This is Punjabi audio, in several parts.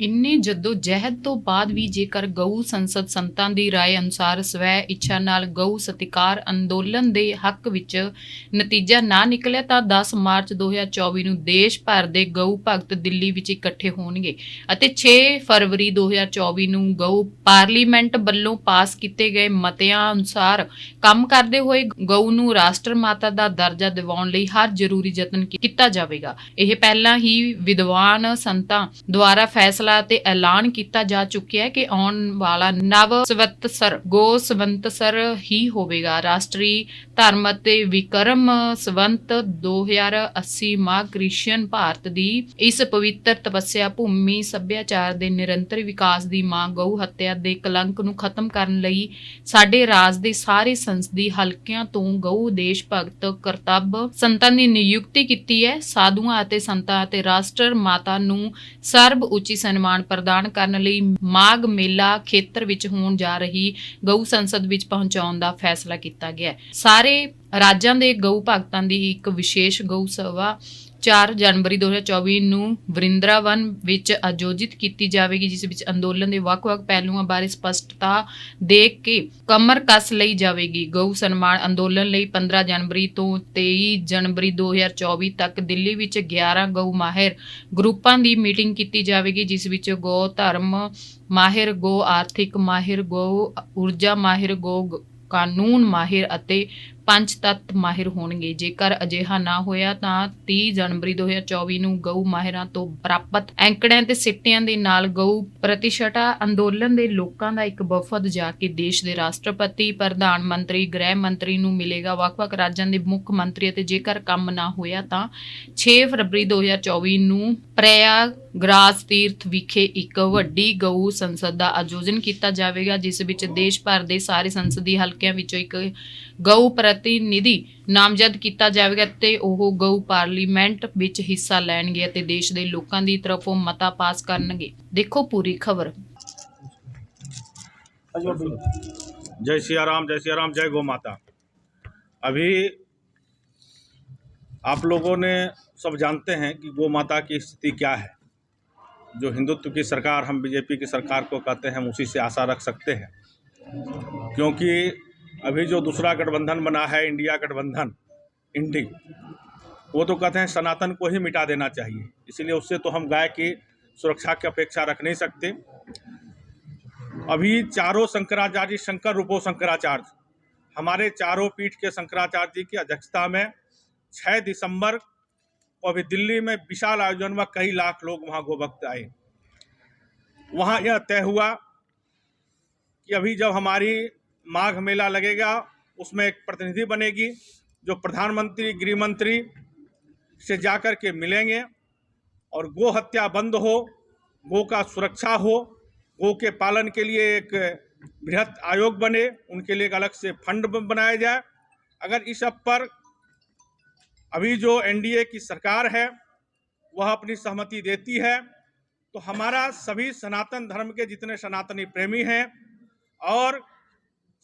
ਇੰਨੇ ਜੱਦੋ ਜਹਿਦ ਤੋਂ ਬਾਅਦ ਵੀ ਜੇਕਰ ਗਊ ਸੰਸਦ ਸੰਤਾਂ ਦੀ ਰਾਏ ਅਨੁਸਾਰ ਸਵੈ ਇੱਛਾ ਨਾਲ ਗਊ ਸਤਿਕਾਰ ਅੰਦੋਲਨ ਦੇ ਹੱਕ ਵਿੱਚ ਨਤੀਜਾ ਨਾ ਨਿਕਲਿਆ, ਤਾਂ 10 ਮਾਰਚ 2024 ਨੂੰ ਦੇਸ਼ ਭਰ ਦੇ ਗਊ ਭਗਤ ਦਿੱਲੀ ਵਿੱਚ ਇਕੱਠੇ ਹੋਣਗੇ ਅਤੇ 6 ਫਰਵਰੀ 2024 ਨੂੰ ਗਊ ਪਾਰਲੀਮੈਂਟ ਵੱਲੋਂ ਪਾਸ ਕੀਤੇ ਗਏ ਮਤਿਆਂ ਅਨੁਸਾਰ ਕੰਮ ਕਰਦੇ ਹੋਏ ਗਊ ਨੂੰ ਰਾਸ਼ਟਰ ਮਾਤਾ ਦਾ ਦਰਜਾ ਦਿਵਾਉਣ ਲਈ ਹਰ ਜ਼ਰੂਰੀ ਯਤਨ ਕੀਤਾ ਜਾਵੇਗਾ। ਇਹ ਪਹਿਲਾਂ ਹੀ ਵਿਦਵਾਨ ਸੰਤਾਂ ਦੁਆਰਾ ਫੈਸਲਾ ਤੇ ਐਲਾਨ ਕੀਤਾ ਜਾ ਚੁੱਕਿਆ ਹੈ ਕਿ ਆਉਣ ਵਾਲਾ ਨਵ ਸਵਤਸਰ, ਗੋ ਸਵੰਤਸਰ ਹੀ ਹੋਵੇਗਾ। ਰਾਸ਼ਟਰੀ ਧਰਮ ਅਤੇ ਵਿਕਰਮ ਸਵੰਤ 2080 ਮਾਂ ਕ੍ਰਿਸਚੀਅਨ ਭਾਰਤ ਦੀ ਇਸ ਪਵਿੱਤਰ ਤਪੱਸਿਆ ਭੂਮੀ ਸੱਭਿਆਚਾਰ ਦੇ ਨਿਰੰਤਰ ਵਿਕਾਸ ਦੀ ਮਾਂ ਗਊ ਹੱਤਿਆ ਦੇ ਕਲੰਕ ਨੂੰ ਖਤਮ ਕਰਨ ਲਈ ਸਾਡੇ ਰਾਜ ਦੇ ਸਾਰੇ ਸੰਸਦੀ ਹਲਕਿਆਂ ਤੋਂ ਗਊ ਦੇਸ਼ ਭਗਤ ਕਰਤੱਵ ਸੰਤਾਂ ਦੀ ਨਿਯੁਕਤੀ ਕੀਤੀ ਹੈ। ਸਾਧੂਆਂ ਅਤੇ ਸੰਤਾਂ ਅਤੇ ਰਾਸ਼ਟਰ ਮਾਤਾ ਨੂੰ ਸਰਬ ਉੱਚੀ ਸਨਮਾਨ ਪ੍ਰਦਾਨ ਕਰਨ ਲਈ ਮਾਘ ਮੇਲਾ ਖੇਤਰ ਵਿੱਚ ਹੋਣ ਜਾ ਰਹੀ ਗਊ ਸੰਸਦ ਵਿੱਚ ਪਹੁੰਚਾਉਣ ਦਾ ਫੈਸਲਾ ਕੀਤਾ ਗਿਆ ਹੈ। ਸਾਰੇ ਰਾਜਾਂ ਦੇ ਗਊ ਭਗਤਾਂ ਦੀ ਇੱਕ ਵਿਸ਼ੇਸ਼ ਗਊ ਸਭਾ 4 ਜਨਵਰੀ 2024 ਨੂੰ ਵਰਿੰਦਰਾਵਨ ਵਿੱਚ ਆਯੋਜਿਤ ਕੀਤੀ ਜਾਵੇਗੀ, ਜਿਸ ਵਿੱਚ ਅੰਦੋਲਨ ਦੇ ਵੱਖ-ਵੱਖ ਪਹਿਲੂਆਂ ਬਾਰੇ ਸਪਸ਼ਟਤਾ ਦੇ ਕੇ ਕਮਰ ਕੱਸ ਲਈ ਜਾਵੇਗੀ। ਗਊ ਸਨਮਾਨ ਅੰਦੋਲਨ ਲਈ 15 ਜਨਵਰੀ ਤੋਂ 23 ਜਨਵਰੀ 2024 ਤੱਕ ਦਿੱਲੀ ਵਿੱਚ 11 ਗਊ ਮਾਹਿਰ ਗਰੁੱਪਾਂ ਦੀ ਮੀਟਿੰਗ ਕੀਤੀ ਜਾਵੇਗੀ, ਜਿਸ ਵਿੱਚ ਗੋ ਧਰਮ ਮਾਹਿਰ ਗੋ ਆਰਥਿਕ ਮਾਹਿਰ ਗੋ ਊਰਜਾ ਮਾਹਿਰ ਗੋ ਕਾਨੂੰਨ ਮਾਹਿਰ ਅਤੇ ਪੰਜ ਤੱਤ ਮਾਹਿਰ ਹੋਣਗੇ। ਜੇਕਰ ਅਜਿਹਾ ਨਾ ਹੋਇਆ ਤਾਂ 30 ਜਨਵਰੀ 2024 ਨੂੰ ਗਊ ਮਾਹਿਰਾਂ ਤੋਂ ਪ੍ਰਾਪਤ ਐਂਕੜਿਆਂ ਤੇ ਸਿੱਟਿਆਂ ਦੇ ਨਾਲ ਗਊ ਪ੍ਰਤੀਸ਼ਠਾ ਅੰਦੋਲਨ ਦੇ ਲੋਕਾਂ ਦਾ ਇੱਕ ਵਫਦ ਜਾ ਕੇ ਦੇਸ਼ ਦੇ ਰਾਸ਼ਟਰਪਤੀ, ਪ੍ਰਧਾਨ ਮੰਤਰੀ, ਗ੍ਰਹਿ ਮੰਤਰੀ ਨੂੰ ਮਿਲੇਗਾ। ਵੱਖ-ਵੱਖ ਰਾਜਾਂ ਦੇ ਮੁੱਖ ਮੰਤਰੀ ਅਤੇ ਜੇਕਰ ਕੰਮ ਨਾ ਹੋਇਆ ਤਾਂ 6 ਫਰਵਰੀ 2024 ਨੂੰ ਪ੍ਰਯਾਗਰਾਜ ਤੀਰਥ ਵਿਖੇ ਇੱਕ ਵੱਡੀ ਗਊ ਸੰਸਦ ਦਾ ਆਯੋਜਨ ਕੀਤਾ ਜਾਵੇਗਾ, ਜਿਸ ਵਿੱਚ ਦੇਸ਼ ਭਰ ਦੇ ਸਾਰੇ ਸੰਸਦੀ ਹਲਕਿਆਂ ਵਿੱਚੋਂ ਇੱਕ ਗਊ ਪ੍ਰਤੀਨਿਧੀ ਨਾਮਜ਼ਦ ਕੀਤਾ ਜਾਵੇਗਾ ਤੇ ਉਹ ਗਊ ਪਾਰਲੀਮੈਂਟ ਵਿੱਚ ਹਿੱਸਾ ਲੈਣਗੇ ਅਤੇ ਦੇਸ਼ ਦੇ ਲੋਕਾਂ ਦੀ ਤਰਫੋਂ ਮਤਾ ਪਾਸ ਕਰਨਗੇ ਦੇਖੋ ਪੂਰੀ ਖਬਰ जय सिया राम जय सिया राम जय गौ माता अभी आप लोगों ने सब जानते हैं कि गौ माता की स्थिति क्या है जो हिंदुत्व की सरकार हम बीजेपी की सरकार को कहते हैं हम उसी से आशा रख सकते हैं क्योंकि अभी जो दूसरा गठबंधन बना है, इंडिया गठबंधन, इंडी, वो तो कहते हैं सनातन को ही मिटा देना चाहिए। इसीलिए उससे तो हम गाय की सुरक्षा की अपेक्षा रख नहीं सकते। अभी चारों शंकराचार्य, शंकर रूपो शंकराचार्य, हमारे चारों पीठ के शंकराचार्य जी की अध्यक्षता में 6 दिसंबर को अभी दिल्ली में विशाल आयोजन में कई लाख लोग वहाँ गोभक्त आए। वहाँ यह तय हुआ कि अभी जब हमारी माघ मेला लगेगा, उसमें एक प्रतिनिधि बनेगी, जो प्रधानमंत्री गृह मंत्री से जाकर के मिलेंगे और गो हत्या बंद हो, गो का सुरक्षा हो, गो के पालन के लिए एक बृहत आयोग बने, उनके लिए एक अलग से फंड बनाया जाए। अगर इस सब पर अभी जो एनडीए की सरकार है, वह अपनी सहमति देती है तो हमारा सभी सनातन धर्म के जितने सनातनी प्रेमी हैं और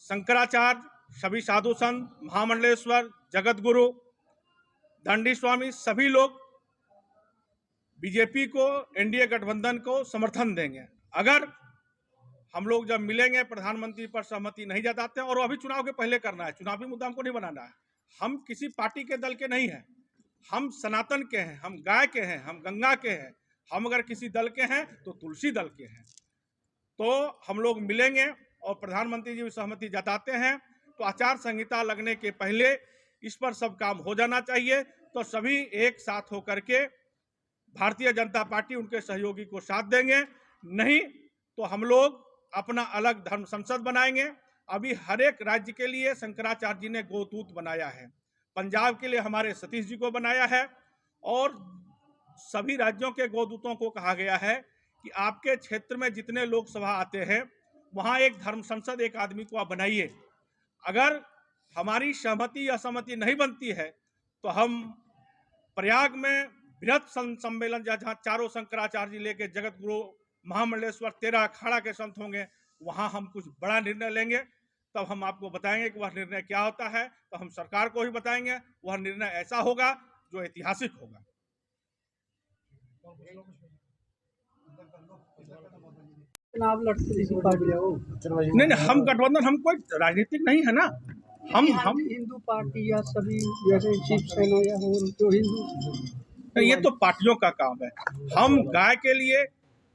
शंकराचार्य, सभी साधु संत, महामंडलेश्वर जगत गुरु दंडी स्वामी सभी लोग बीजेपी को, एनडीए गठबंधन को समर्थन देंगे। अगर हम लोग जब मिलेंगे, प्रधानमंत्री पर सहमति नहीं जताते और अभी चुनाव के पहले करना है, चुनावी मुद्दा हमको नहीं बनाना है, हम किसी पार्टी के दल के नहीं हैं। हम सनातन के हैं, हम गाय के हैं, हम गंगा के हैं। हम अगर किसी दल के हैं तो तुलसी दल के हैं। तो हम लोग मिलेंगे और प्रधानमंत्री जी भी सहमति जताते हैं तो आचार संहिता लगने के पहले इस पर सब काम हो जाना चाहिए। तो सभी एक साथ होकर के भारतीय जनता पार्टी उनके सहयोगी को साथ देंगे। नहीं तो हम लोग अपना अलग धर्म संसद बनाएँगे। अभी हर एक राज्य के लिए शंकराचार्य जी ने गोदूत बनाया है। पंजाब के लिए हमारे सतीश जी को बनाया है और सभी राज्यों के गोदूतों को कहा गया है कि आपके क्षेत्र में जितने लोकसभा आते हैं वहाँ एक धर्म संसद, एक आदमी को आप बनाइए। अगर हमारी सहमति या सहमति नहीं बनती है तो हम प्रयाग में बृहत सम्मेलन, जहाँ चारों शंकराचार्य जी लेके जगत गुरु महामंडलेश्वर तेरह अखाड़ा के संत होंगे, वहाँ हम कुछ बड़ा निर्णय लेंगे। तब हम आपको बताएँगे कि वह निर्णय क्या होता है। तो हम सरकार को भी बताएँगे, वह निर्णय ऐसा होगा जो ऐतिहासिक होगा। चुनाव लड़ती नहीं नहीं हम गठबंधन हम कोई राजनीतिक नहीं है ना। हम हम हिंदू पार्टी या सभी जैसे शिवसेना या हो जो हिंदू। ये तो पार्टियों का काम है। हम गाय के लिए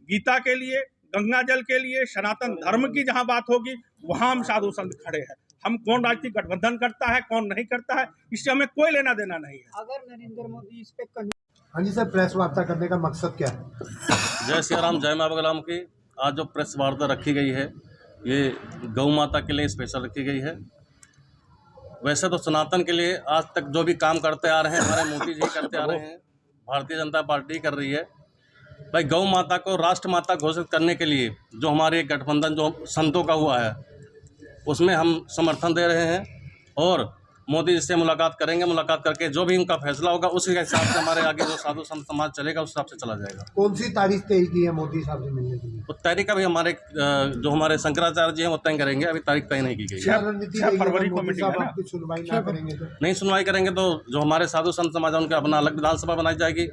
गीता के लिए गंगा जल के लिए सनातन धर्म की जहाँ बात होगी वहाँ हम साधु संत खड़े हैं। हम कौन राजनीतिक गठबंधन करता है कौन नहीं करता है इससे हमें कोई लेना देना नहीं है। अगर नरेंद्र मोदी इस पे हाँ जी सर प्रेस वार्ता करने का मकसद क्या है? जय सिया राम जय माँ बगलाम की। आज जो प्रेस वार्ता रखी गई है, ये गौ माता के लिए स्पेशल रखी गई है। वैसे तो सनातन के लिए आज तक जो भी काम करते आ रहे हैं, हमारे मोदी जी करते आ रहे हैं, भारतीय जनता पार्टी कर रही है। भाई, गौ माता को राष्ट्र माता घोषित करने के लिए जो हमारे गठबंधन जो संतों का हुआ है, उसमें हम समर्थन दे रहे हैं और मोदी जी से मुलाकात करेंगे मुलाकात करके जो भी उनका फैसला होगा उसी के हिसाब से हमारे आगे जो साधु संत समाज चलेगा उस हिसाब से चला जाएगा। कौन सी तारीख तय की है मोदी साहब से मिलने के लिए? तो तारीख अभी हमारे जो हमारे शंकराचार्य जी हैं वो तय करेंगे। अभी तारीख तय नहीं की गई है। फरवरी को है सुनवाई तो। नहीं सुनवाई करेंगे तो जो हमारे साधु संत समाज है उनका अपना अलग विधानसभा बनाई जाएगी।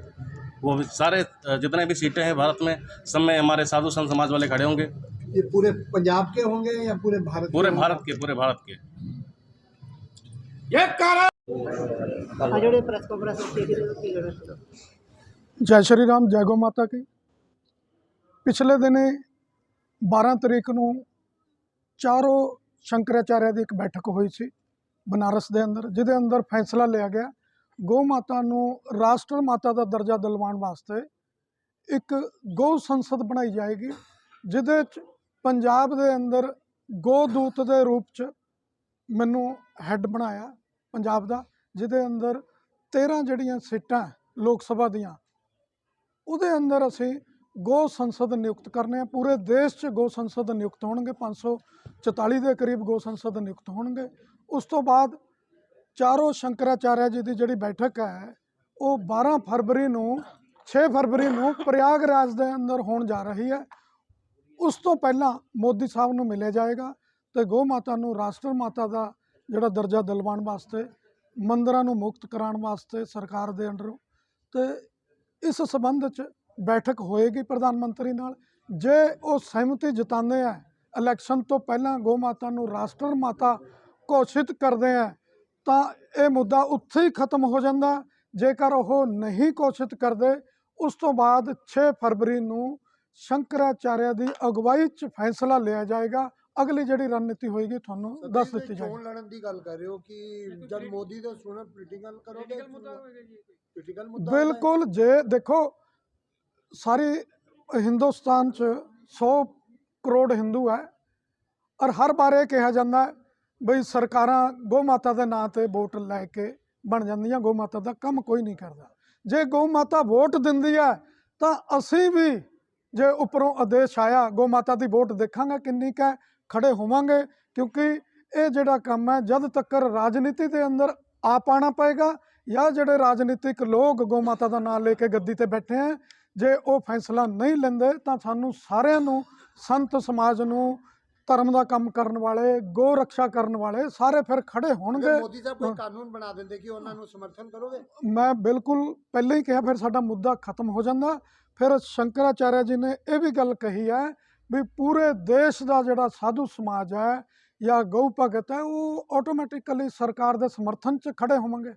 वो सारे जितने भी सीटें हैं भारत में सब में हमारे साधु संत समाज वाले खड़े होंगे। ये पूरे पंजाब के होंगे या पूरे भारत पूरे भारत के पूरे भारत के। ਆ ਜਿਹੜੇ ਪ੍ਰੈਸ ਕਾਨਫਰੰਸ ਉੱਤੇ ਜਿਹੜੇ ਕੀ ਲੜਦੇ ਜੈ ਸ਼੍ਰੀ ਰਾਮ ਜੈ ਗੋ ਮਾਤਾ ਕੀ ਪਿਛਲੇ ਦਿਨੇ 12 ਤਰੀਕ ਨੂੰ ਚਾਰੋਂ ਸ਼ੰਕਰਾਚਾਰਿਆ ਦੀ ਇੱਕ ਬੈਠਕ ਹੋਈ ਸੀ ਬਨਾਰਸ ਦੇ ਅੰਦਰ ਜਿਹਦੇ ਅੰਦਰ ਫੈਸਲਾ ਲਿਆ ਗਿਆ ਗੋ ਮਾਤਾ ਨੂੰ ਰਾਸ਼ਟਰ ਮਾਤਾ ਦਾ ਦਰਜਾ ਦਿਲਵਾਉਣ ਵਾਸਤੇ ਇੱਕ ਗੋ ਸੰਸਦ ਬਣਾਈ ਜਾਏਗੀ ਜਿਹਦੇ ਚ ਪੰਜਾਬ ਦੇ ਅੰਦਰ ਗੋ ਦੂਤ ਦੇ ਰੂਪ ਚ ਮੈਨੂੰ ਹੈੱਡ ਬਣਾਇਆ ਪੰਜਾਬ ਦਾ, ਜਿਹਦੇ ਅੰਦਰ 13 ਜਿਹੜੀਆਂ ਸੀਟਾਂ ਲੋਕ ਸਭਾ ਦੀਆਂ, ਉਹਦੇ ਅੰਦਰ ਅਸੀਂ ਗੋ ਸੰਸਦ ਨਿਯੁਕਤ ਕਰਨੇ ਆ। ਪੂਰੇ ਦੇਸ਼ 'ਚ ਗੋ ਸੰਸਦ ਨਿਯੁਕਤ ਹੋਣਗੇ 544 ਦੇ ਕਰੀਬ ਗੋ ਸੰਸਦ ਨਿਯੁਕਤ ਹੋਣਗੇ। ਉਸ ਤੋਂ ਬਾਅਦ ਚਾਰੋਂ ਸ਼ੰਕਰਾਚਾਰਿਆ ਜੀ ਦੀ ਜਿਹੜੀ ਬੈਠਕ ਹੈ, ਉਹ 12 ਫਰਵਰੀ ਨੂੰ 6 ਫਰਵਰੀ ਨੂੰ ਪ੍ਰਯਾਗਰਾਜ ਦੇ ਅੰਦਰ ਹੋਣ ਜਾ ਰਹੀ ਹੈ। ਉਸ ਤੋਂ ਪਹਿਲਾਂ ਮੋਦੀ ਸਾਹਿਬ ਨੂੰ ਮਿਲਿਆ ਜਾਏਗਾ ਤੇ ਗੋ ਮਾਤਾ ਨੂੰ ਰਾਸ਼ਟਰ ਮਾਤਾ ਦਾ ਜਿਹੜਾ ਦਰਜਾ ਦਿਲਵਾਉਣ ਵਾਸਤੇ, ਮੰਦਰਾਂ ਨੂੰ ਮੁਕਤ ਕਰਾਉਣ ਵਾਸਤੇ ਸਰਕਾਰ ਦੇ ਅੰਡਰ ਤੇ ਇਸ ਸਬੰਧ 'ਚ ਬੈਠਕ ਹੋਏਗੀ ਪ੍ਰਧਾਨ ਮੰਤਰੀ ਨਾਲ। ਜੇ ਉਹ ਸਹਿਮਤੀ ਜਤਾਉਂਦੇ ਆ, ਇਲੈਕਸ਼ਨ ਤੋਂ ਪਹਿਲਾਂ ਗੋ ਮਾਤਾ ਨੂੰ ਰਾਸ਼ਟਰ ਮਾਤਾ ਘੋਸ਼ਿਤ ਕਰਦੇ ਆ, ਤਾਂ ਇਹ ਮੁੱਦਾ ਉੱਥੇ ਹੀ ਖਤਮ ਹੋ ਜਾਂਦਾ। ਜੇਕਰ ਉਹ ਨਹੀਂ ਘੋਸ਼ਿਤ ਕਰਦੇ, ਉਸ ਤੋਂ ਬਾਅਦ 6 ਫਰਵਰੀ ਨੂੰ ਸ਼ੰਕਰਾਚਾਰਿਆ ਦੀ ਅਗਵਾਈ 'ਚ ਫੈਸਲਾ ਲਿਆ ਜਾਏਗਾ। ਅਗਲੀ ਜਿਹੜੀ ਰਣਨੀਤੀ ਹੋਏਗੀ ਤੁਹਾਨੂੰ ਦੱਸ ਦਿੱਤੀ ਜਾਏਗੀ। ਚੋਣ ਲੜਨ ਦੀ ਗੱਲ ਕਰ ਰਹੇ ਹੋ ਕਿ ਜਦ ਮੋਦੀ ਦਾ ਸੁਣਨ ਪੋਲੀਟੀਕਲ ਕਰੋਗੇ ਪੋਲੀਟੀਕਲ ਮੁੱਦਾ। ਬਿਲਕੁਲ ਜੇ ਦੇਖੋ ਸਾਰੀ ਹਿੰਦੁਸਤਾਨ ਚ 100 ਕਰੋੜ ਹਿੰਦੂ ਹੈ ਔਰ ਹਰ ਵਾਰ ਇਹ ਕਿਹਾ ਜਾਂਦਾ ਹੈ ਬਈ ਸਰਕਾਰਾਂ ਗੋ ਮਾਤਾ ਦੇ ਨਾਂ ਤੇ ਵੋਟ ਲੈ ਕੇ ਬਣ ਜਾਂਦੀਆਂ ਗੋ ਮਾਤਾ ਦਾ ਕੰਮ ਕੋਈ ਨਹੀਂ ਕਰਦਾ। ਜੇ ਗੋ ਮਾਤਾ ਵੋਟ ਦਿੰਦੀ ਹੈ ਤਾਂ ਅਸੀਂ ਵੀ ਜੇ ਉੱਪਰੋਂ ਆਦੇਸ਼ ਆਇਆ ਗੋ ਮਾਤਾ ਦੀ ਵੋਟ ਦੇਖਾਂਗੇ ਕਿੰਨੀ ਕੁ ਹੈ ਖੜੇ ਹੋਵਾਂਗੇ ਕਿਉਂਕਿ ਇਹ ਜਿਹੜਾ ਕੰਮ ਹੈ ਜਦ ਤੱਕ ਰਾਜਨੀਤੀ ਦੇ ਅੰਦਰ ਆ ਪਾਣਾ ਪਏਗਾ ਜਾਂ ਜਿਹੜੇ ਰਾਜਨੀਤਿਕ ਲੋਕ ਗੋ ਮਾਤਾ ਦਾ ਨਾਮ ਲੈ ਕੇ ਗੱਦੀ ਤੇ ਬੈਠੇ ਆ ਜੇ ਉਹ ਫੈਸਲਾ ਨਹੀਂ ਲੈਂਦੇ ਤਾਂ ਸਾਨੂੰ ਸਾਰਿਆਂ ਨੂੰ ਸੰਤ ਸਮਾਜ ਨੂੰ ਧਰਮ ਦਾ ਕੰਮ ਕਰਨ ਵਾਲੇ ਗੋ ਰੱਖਿਆ ਕਰਨ ਵਾਲੇ ਸਾਰੇ ਫਿਰ ਖੜੇ ਹੋਣਗੇ। ਮੋਦੀ ਸਾਹਿਬ ਕੋਈ ਕਾਨੂੰਨ ਬਣਾ ਦਿੰਦੇ ਕਿ ਉਹਨਾਂ ਨੂੰ ਸਮਰਥਨ ਕਰੋਗੇ? ਮੈਂ ਬਿਲਕੁਲ ਪਹਿਲਾਂ ਹੀ ਕਿਹਾ ਫਿਰ ਸਾਡਾ ਮੁੱਦਾ ਖਤਮ ਹੋ ਜਾਂਦਾ। ਫਿਰ ਸ਼ੰਕਰਾਚਾਰਿਆ ਜੀ ਨੇ ਇਹ ਵੀ ਗੱਲ ਕਹੀ ਹੈ ਵੀ ਪੂਰੇ ਦੇਸ਼ ਦਾ ਜਿਹੜਾ ਸਾਧੂ ਸਮਾਜ ਹੈ ਜਾਂ ਗਊ ਭਗਤ ਹੈ ਉਹ ਆਟੋਮੈਟਿਕਲੀ ਸਰਕਾਰ ਦੇ ਸਮਰਥਨ 'ਚ ਖੜੇ ਹੋਵਾਂਗੇ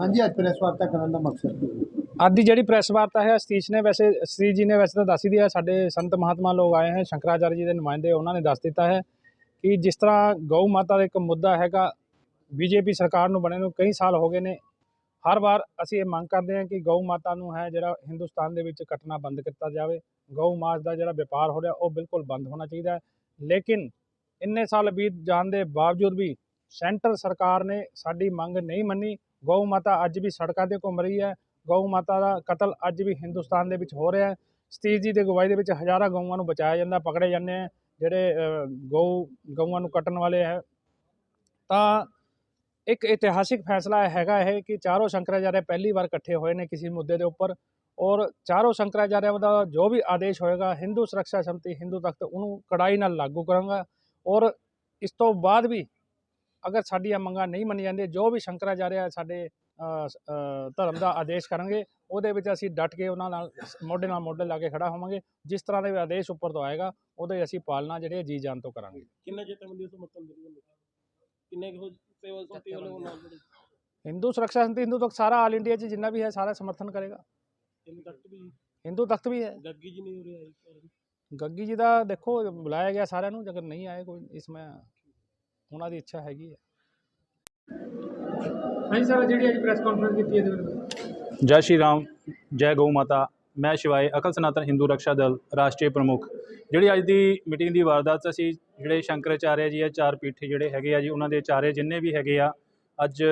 ਹਾਂਜੀ ਅੱਜ ਪ੍ਰੈਸ ਵਾਰਤਾ ਕਰਨ ਦਾ ਮਕਸਦ ਕੀ ਹੈ? ਅੱਜ ਦੀ ਜਿਹੜੀ ਪ੍ਰੈਸ ਵਾਰਤਾ ਹੈ ਸਤੀਸ਼ ਨੇ ਵੈਸੇ ਸਤੀਸ਼ ਜੀ ਨੇ ਵੈਸੇ ਤਾਂ ਦੱਸ ਹੀ ਦਿਆ ਸਾਡੇ ਸੰਤ ਮਹਾਤਮਾ ਲੋਕ ਆਏ ਹਨ ਸ਼ੰਕਰਾਚਾर्य ਜੀ ਦੇ ਨੁਮਾਇੰਦੇ ਉਹਨਾਂ ਨੇ ਦੱਸ ਦਿੱਤਾ ਹੈ ਕਿ ਜਿਸ ਤਰ੍ਹਾਂ ਗਊ ਮਾਤਾ ਦਾ ਇੱਕ ਮੁੱਦਾ ਹੈਗਾ ਬੀਜੇਪੀ ਸਰਕਾਰ ਨੂੰ ਬਣੇ ਨੂੰ ਕਈ ਸਾਲ ਹੋ ਗਏ ਨੇ ਹਰ ਵਾਰ ਅਸੀਂ ਇਹ ਮੰਗ ਕਰਦੇ ਹਾਂ ਕਿ ਗਊ ਮਾਤਾ ਨੂੰ ਹੈ ਜਿਹੜਾ ਹਿੰਦੁਸਤਾਨ ਦੇ ਵਿੱਚ ਕੱਟਣਾ ਬੰਦ ਕੀਤਾ ਜਾਵੇ। ਗਊ ਮਾਸ ਦਾ ਜਿਹੜਾ ਵਪਾਰ ਹੋ ਰਿਹਾ, ਉਹ ਬਿਲਕੁਲ ਬੰਦ ਹੋਣਾ ਚਾਹੀਦਾ ਹੈ। ਲੇਕਿਨ ਇੰਨੇ ਸਾਲ ਬੀਤ ਜਾਣ ਦੇ ਬਾਵਜੂਦ ਵੀ ਸੈਂਟਰ ਸਰਕਾਰ ਨੇ ਸਾਡੀ ਮੰਗ ਨਹੀਂ ਮੰਨੀ। ਗਊ ਮਾਤਾ ਅੱਜ ਵੀ ਸੜਕਾਂ ਤੇ ਘੁੰਮ ਰਹੀ ਹੈ। ਗਊ ਮਾਤਾ ਦਾ ਕਤਲ ਅੱਜ ਵੀ ਹਿੰਦੁਸਤਾਨ ਦੇ ਵਿੱਚ ਹੋ ਰਿਹਾ ਹੈ। ਸਤੀਸ਼ ਜੀ ਦੀ ਗਵਾਈ ਦੇ ਵਿੱਚ ਹਜ਼ਾਰਾਂ ਗਊਆਂ ਨੂੰ ਬਚਾਇਆ ਜਾਂਦਾ, ਪਕੜੇ ਜਾਂਦੇ ਹੈ ਜਿਹੜੇ ਗਊ, ਗਊਆਂ ਨੂੰ ਕੱਟਣ ਵਾਲੇ ਹੈ। ਤਾਂ ਇੱਕ ਇਤਿਹਾਸਿਕ ਫੈਸਲਾ ਹੈਗਾ ਇਹ ਕਿ ਚਾਰੋਂ ਸ਼ੰਕਰਾਚਾਰਿਆ ਪਹਿਲੀ ਵਾਰ ਇਕੱਠੇ ਹੋਏ ਨੇ ਕਿਸੇ ਮੁੱਦੇ ਦੇ ਉੱਪਰ ਔਰ ਚਾਰੋਂ ਸ਼ੰਕਰਾਚਾਰਿਆ ਦਾ ਜੋ ਵੀ ਆਦੇਸ਼ ਹੋਏਗਾ, ਹਿੰਦੂ ਸੁਰੱਖਿਆ ਸਮਿਤੀ ਹਿੰਦੂ ਤਖਤ ਉਹਨੂੰ ਕੜਾਈ ਨਾਲ ਲਾਗੂ ਕਰਾਂਗਾ ਔਰ ਇਸ ਤੋਂ ਬਾਅਦ ਵੀ ਅਗਰ ਸਾਡੀਆਂ ਮੰਗਾਂ ਨਹੀਂ ਮੰਨੀਆਂ ਜਾਂਦੀਆਂ, ਜੋ ਵੀ ਸ਼ੰਕਰਾਚਾਰਿਆ ਸਾਡੇ ਧਰਮ ਦਾ ਆਦੇਸ਼ ਕਰਨਗੇ, ਉਹਦੇ ਵਿੱਚ ਅਸੀਂ ਡਟ ਕੇ ਉਹਨਾਂ ਨਾਲ ਮੋਢੇ ਨਾਲ ਮੋਢੇ ਲਾ ਕੇ ਖੜਾ ਹੋਵਾਂਗੇ, ਜਿਸ ਤਰ੍ਹਾਂ ਦੇ ਵੀ ਆਦੇਸ਼ ਉੱਪਰ ਤੋਂ ਆਏਗਾ, ਉਹਦੇ ਅਸੀਂ ਪਾਲਣਾ ਜਿਹੜੇ ਜੀ ਜਾਨ ਤੋਂ ਕਰਾਂਗੇ। ਕਿੰਨਾ ਜਥੇਬੰਦੀ ਸਮਰਥਨ ਦੇ ਕਿੰਨੇ ਕੁ ਸੇਵਾ ਸੰਤੀ ਵਾਲੇ ਨਾਲ ਜਿਹੜੇ ਹਿੰਦੂ ਸੁਰੱਖਿਆ ਸੰਤੀ ਹਿੰਦੂ ਤੱਕ ਸਾਰਾ ਆਲ ਇੰਡੀਆ 'ਚ ਜਿੰਨਾ ਵੀ ਹੈ ਸਾਰਾ ਸਮਰਥਨ ਕਰੇਗਾ। ਤਿੰਨ ਤੱਕ ਵੀ ਹਿੰਦੂ ਤਖਤ ਵੀ ਹੈ। ਗੱਗੀ ਜੀ ਨਹੀਂ ਹੋ ਰਿਹਾ ਹੈ ਗੱਗੀ ਜੀ ਦਾ ਦੇਖੋ ਬੁਲਾਇਆ ਗਿਆ ਸਾਰਿਆਂ ਨੂੰ ਜੇਕਰ ਨਹੀਂ ਆਏ ਕੋਈ ਇਸ ਮੈਂ ਉਹਨਾਂ ਦੀ ਇੱਛਾ ਹੈਗੀ ਹੈ। ਹਾਂਜੀ ਸਰ ਜਿਹੜੀ ਅੱਜ ਪ੍ਰੈਸ ਕਾਨਫਰੰਸ ਕੀਤੀ ਇਹਦੇ ਬਾਰੇ। ਜੈ ਸ਼੍ਰੀ ਰਾਮ ਜੈ ਗਊ ਮਾਤਾ। ਮੈਂ ਸ਼ਿਵਾਏ ਅਕਲ ਸਨਾਤਨ ਹਿੰਦੂ ਰਕਸ਼ਾ ਦਲ ਰਾਸ਼ਟਰੀ ਪ੍ਰਮੁੱਖ, ਜਿਹੜੀ ਅੱਜ ਦੀ ਮੀਟਿੰਗ ਦੀ ਵਾਰਦਾਤ ਅਸੀਂ ਜਿਹੜੇ ਸ਼ੰਕਰਾਚਾਰਿਆ ਜੀ ਆ, ਚਾਰ ਪੀਠੇ ਜਿਹੜੇ ਹੈਗੇ ਆ ਜੀ, ਉਹਨਾਂ ਦੇ ਚਾਰੇ ਜਿੰਨੇ ਵੀ ਹੈਗੇ ਆ, ਅੱਜ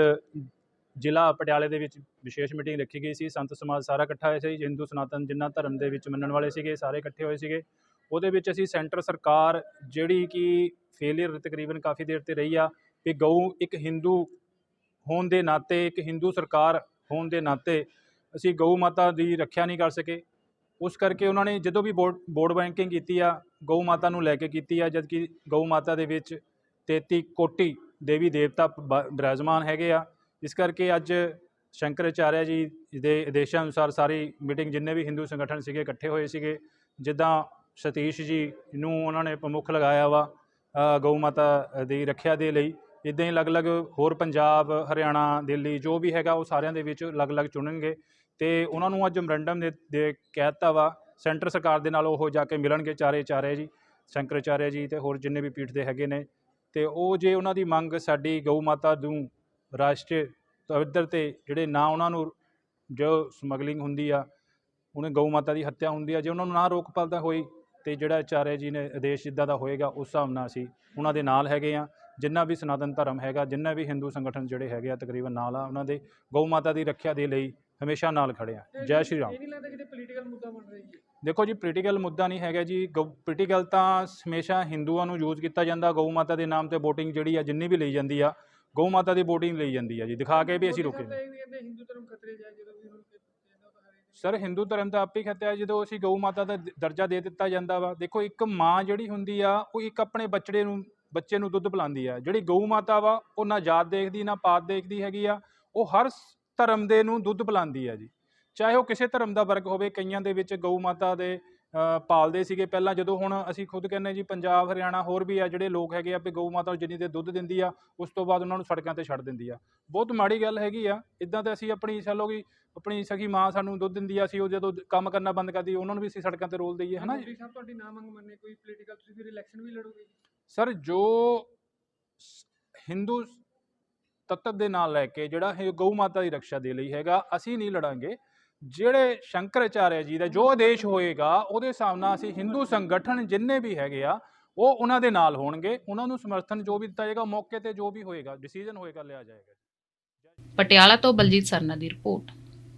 ਜ਼ਿਲ੍ਹਾ ਪਟਿਆਲੇ ਦੇ ਵਿੱਚ ਵਿਸ਼ੇਸ਼ ਮੀਟਿੰਗ ਰੱਖੀ ਗਈ ਸੀ, ਸੰਤ ਸਮਾਜ ਸਾਰਾ ਇਕੱਠਾ ਹੋਇਆ ਸੀ, ਹਿੰਦੂ ਸਨਾਤਨ ਜਿੰਨਾ ਧਰਮ ਦੇ ਵਿੱਚ ਮੰਨਣ ਵਾਲੇ ਸੀਗੇ, ਸਾਰੇ ਇਕੱਠੇ ਹੋਏ ਸੀਗੇ। ਉਹਦੇ ਵਿੱਚ ਅਸੀਂ ਸੈਂਟਰ ਸਰਕਾਰ ਜਿਹੜੀ ਕਿ ਫੇਲਿਅਰ ਤਕਰੀਬਨ ਕਾਫੀ ਦੇਰ ਤੇ ਰਹੀ ਆ ਕਿ ਗਊ ਇੱਕ ਹਿੰਦੂ ਹੋਣ ਦੇ ਨਾਤੇ, ਇੱਕ ਹਿੰਦੂ ਸਰਕਾਰ ਹੋਣ ਦੇ ਨਾਤੇ ਅਸੀਂ ਗਊ ਮਾਤਾ ਦੀ ਰੱਖਿਆ ਨਹੀਂ ਕਰ ਸਕੇ। ਉਸ ਕਰਕੇ ਉਹਨਾਂ ਨੇ ਜਦੋਂ ਵੀ ਬੋਰਡ ਬੋਰਡ ਬੈਂਕਿੰਗ ਕੀਤੀ ਆ, ਗਊ ਮਾਤਾ ਨੂੰ ਲੈ ਕੇ ਕੀਤੀ ਆ, ਜਦਕਿ ਗਊ ਮਾਤਾ ਦੇ ਵਿੱਚ 33 ਕੋਟੀ ਦੇਵੀ ਦੇਵਤਾ ਬ- ਬਿਰਾਜਮਾਨ ਹੈਗੇ ਆ। ਇਸ ਕਰਕੇ ਅੱਜ ਸ਼ੰਕਰਾਚਾਰਿਆ ਜੀ ਦੇ ਆਦੇਸ਼ਾਂ ਅਨੁਸਾਰ ਸਾਰੀ ਮੀਟਿੰਗ ਜਿੰਨੇ ਵੀ ਹਿੰਦੂ ਸੰਗਠਨ ਸੀਗੇ, ਇਕੱਠੇ ਹੋਏ ਸੀਗੇ। ਜਿੱਦਾਂ ਸਤੀਸ਼ ਜੀ ਨੂੰ ਉਹਨਾਂ ਨੇ ਪ੍ਰਮੁੱਖ ਲਗਾਇਆ ਵਾ ਗਊ ਮਾਤਾ ਦੀ ਰੱਖਿਆ ਦੇ ਲਈ। ਇੱਦਾਂ ਹੀ ਅਲੱਗ-ਅਲੱਗ ਹੋਰ ਪੰਜਾਬ, ਹਰਿਆਣਾ, ਦਿੱਲੀ ਜੋ ਵੀ ਹੈਗਾ, ਉਹ ਸਾਰਿਆਂ ਦੇ ਵਿੱਚ ਅਲੱਗ-ਅਲੱਗ ਚੁਣਨਗੇ। ਤੇ ਉਹਨਾਂ ਨੂੰ ਅੱਜ ਮੈਮੋਰੰਡਮ ਦੇ ਦੇ ਕਹਿ ਦਿੱਤਾ ਵਾ, ਸੈਂਟਰ ਸਰਕਾਰ ਦੇ ਨਾਲ ਉਹ ਜਾ ਕੇ ਮਿਲਣਗੇ ਚਾਰੇ ਚਾਰੇ ਜੀ ਸ਼ੰਕਰਾਚਾਰਿਆ ਜੀ ਤੇ ਹੋਰ ਜਿੰਨੇ ਵੀ ਪੀਠ ਦੇ ਹੈਗੇ ਨੇ, ਤੇ ਉਹ ਜੇ ਉਹਨਾਂ ਦੀ ਮੰਗ ਸਾਡੀ ਗਊ ਮਾਤਾ ਨੂੰ ਰਾਸ਼ਟਰੀ ਪੱਧਰ ਤੇ ਜਿਹੜੇ ਨਾ ਉਹਨਾਂ ਨੂੰ ਜੋ ਸਮਗਲਿੰਗ ਹੁੰਦੀ ਆ, ਉਹਨੇ ਗਊ ਮਾਤਾ ਦੀ ਹੱਤਿਆ ਹੁੰਦੀ ਆ, ਜੇ ਉਹਨਾਂ ਨੂੰ ਨਾ ਰੋਕ ਪਾਲਦਾ ਹੋਈ ਤੇ ਜਿਹੜਾ ਚਾਰੇ ਜੀ ਨੇ ਆਦੇਸ਼ ਜਿੱਦਾਂ ਦਾ ਹੋਏਗਾ ਉਸ ਹਿਸਾਬ ਨਾਲ ਅਸੀਂ ਉਹਨਾਂ ਦੇ ਨਾਲ ਹੈਗੇ ਆ, ਜਿੰਨਾ ਵੀ ਸਨਾਤਨ ਧਰਮ ਹੈਗਾ, ਜਿੰਨਾ ਵੀ ਹਿੰਦੂ ਸੰਗਠਨ ਜਿਹੜੇ ਹੈਗੇ ਆ ਤਕਰੀਬਨ ਨਾਲ ਆ ਉਹਨਾਂ ਦੇ ਗਊ ਮਾਤਾ ਦੀ ਰੱਖਿਆ ਦੇ ਲਈ ਹਮੇਸ਼ਾ ਨਾਲ ਖੜੇ ਆ। ਜੈ ਸ਼੍ਰੀ ਰਾਮ। ਇਹ ਨਹੀਂ ਲੱਗਦਾ ਕਿਤੇ ਪੋਲੀਟੀਕਲ ਮੁੱਦਾ ਬਣ ਰਿਹਾ ਜੀ। ਦੇਖੋ ਜੀ ਪੋਲੀਟੀਕਲ ਮੁੱਦਾ ਨਹੀਂ ਹੈਗਾ ਜੀ। ਪੋਲੀਟੀਕਲ ਤਾਂ ਹਮੇਸ਼ਾ ਹਿੰਦੂਆਂ ਨੂੰ ਯੂਜ਼ ਕੀਤਾ ਜਾਂਦਾ। ਗਊ ਮਾਤਾ ਦੇ ਨਾਮ ਤੇ VOTING ਜਿਹੜੀ ਆ ਜਿੰਨੀ ਵੀ ਲਈ ਜਾਂਦੀ ਆ ਗਊ ਮਾਤਾ ਦੀ VOTING ਲਈ ਜਾਂਦੀ ਆ ਜੀ। ਦਿਖਾ ਕੇ ਵੀ ਅਸੀਂ ਰੋਕੇ। ਇਹ ਵੀ ਕਹਿੰਦੇ ਹਿੰਦੂ ਧਰਮ ਖਤਰੇ ਜਾ ਜਦੋਂ ਵੀ ਹੁਣ ਕਹਿੰਦਾ ਤਾਂ ਹਰੇ ਸਰ ਹਿੰਦੂ ਧਰਮ ਦਾ ਆਪੇ ਖਤਿਆ ਜਦੋਂ ਅਸੀਂ ਗਊ ਮਾਤਾ ਦਾ ਦਰਜਾ ਦੇ ਦਿੱਤਾ ਜਾਂਦਾ ਵਾ ਦੇਖੋ ਇੱਕ ਮਾਂ ਜਿਹੜੀ ਹੁੰਦੀ ਆ ਉਹ ਇੱਕ ਆਪਣੇ ਬੱਚੜੇ ਨੂੰ ਬੱਚੇ ਨੂੰ ਦੁੱਧ ਪਿਲਾਉਂਦੀ ਆ। ਜਿਹੜੀ ਗਊ ਮਾਤਾ ਵਾ ਉਹ ਨਾ ਜਾਤ ਦੇਖਦੀ ਨਾ ਪਾਤ ਦੇਖਦੀ ਹੈਗੀ ਆ। ਉਹ ਹਰ ਧਰਮ ਦੇ ਨੂੰ ਦੁੱਧ ਪਿਲਾਉਂਦੀ ਆ ਜੀ। ਚਾਹੇ ਉਹ ਕਿਸੇ ਧਰਮ ਦਾ ਵਰਗ ਹੋਵੇ ਕਈਆਂ ਦੇ ਵਿੱਚ ਗਊ ਮਾਤਾ ਦੇ ਪਾਲਦੇ ਸੀਗੇ ਪਹਿਲਾਂ ਜਦੋਂ ਹੁਣ ਅਸੀਂ ਖੁਦ ਕਹਿੰਦੇ ਜੀ ਪੰਜਾਬ ਹਰਿਆਣਾ ਹੋਰ ਵੀ ਆ ਜਿਹੜੇ ਲੋਕ ਹੈਗੇ ਆ ਵੀ ਗਊ ਮਾਤਾ ਨੂੰ ਜਿੰਨੀ ਦੇ ਦੁੱਧ ਦਿੰਦੀ ਆ ਉਸ ਤੋਂ ਬਾਅਦ ਉਹਨਾਂ ਨੂੰ ਸੜਕਾਂ ਤੇ ਛੱਡ ਦਿੰਦੀ ਆ। ਬਹੁਤ ਮਾੜੀ ਗੱਲ ਹੈਗੀ ਆ। ਇਦਾਂ ਤਾਂ ਅਸੀਂ ਆਪਣੀ ਲਓ ਕਿ ਆਪਣੀ ਸਗੀ ਮਾਂ ਸਾਨੂੰ ਦੁੱਧ ਦਿੰਦੀ ਆ ਅਸੀਂ ਉਹ ਜਦੋਂ ਕੰਮ ਕਰਨਾ ਬੰਦ ਕਰਦੀ ਉਹਨਾਂ ਨੂੰ ਵੀ ਅਸੀਂ ਸੜਕਾਂ ਤੇ ਰੋਲ ਦਈਏ ਹਨਾ ਜੀ। ਸਾਹਿਬ ਤੁਹਾਡੀ ਨਾ ਮੰਗ ਮੰਨੇ ਕੋਈ ਪੋਲੀਟੀਕਲ ਤੁਸੀਂ ਫਿਰ ਇਲੈਕਸ਼ਨ ਵੀ ਲੜੋਗੇ ਸਰ ਜੋ ਹਿੰਦੂ ਤੱਤ ਦੇ ਨਾਲ ਲੈ ਕੇ ਜਿਹੜਾ ਇਹ ਗਊ ਮਾਤਾ ਦੀ ਰੱਖਿਆ ਦੇ ਲਈ ਹੈਗਾ, ਅਸੀਂ ਨਹੀਂ ਲੜਾਂਗੇ। ਜਿਹੜੇ ਸ਼ੰਕਰਾਚਾਰਿਆ ਜੀ ਦਾ ਜੋ ਆਦੇਸ਼ ਹੋਏਗਾ, ਉਹਦੇ ਹਿਸਾਬ ਨਾਲ ਅਸੀਂ ਹਿੰਦੂ ਸੰਗਠਨ ਜਿੰਨੇ ਵੀ ਹੈਗੇ ਆ, ਉਹ ਉਹਨਾਂ ਦੇ ਨਾਲ ਹੋਣਗੇ। ਉਹਨਾਂ ਨੂੰ ਸਮਰਥਨ ਜੋ ਵੀ ਦਿੱਤਾ ਜਾਏਗਾ, ਮੌਕੇ ਤੇ ਜੋ ਵੀ ਹੋਏਗਾ ਡਿਸੀਜਨ ਹੋਏਗਾ, ਲਿਆ ਜਾਏਗਾ। ਪਟਿਆਲਾ ਤੋਂ ਬਲਜੀਤ ਸਰਨਾ ਦੀ ਰਿਪੋਰਟ।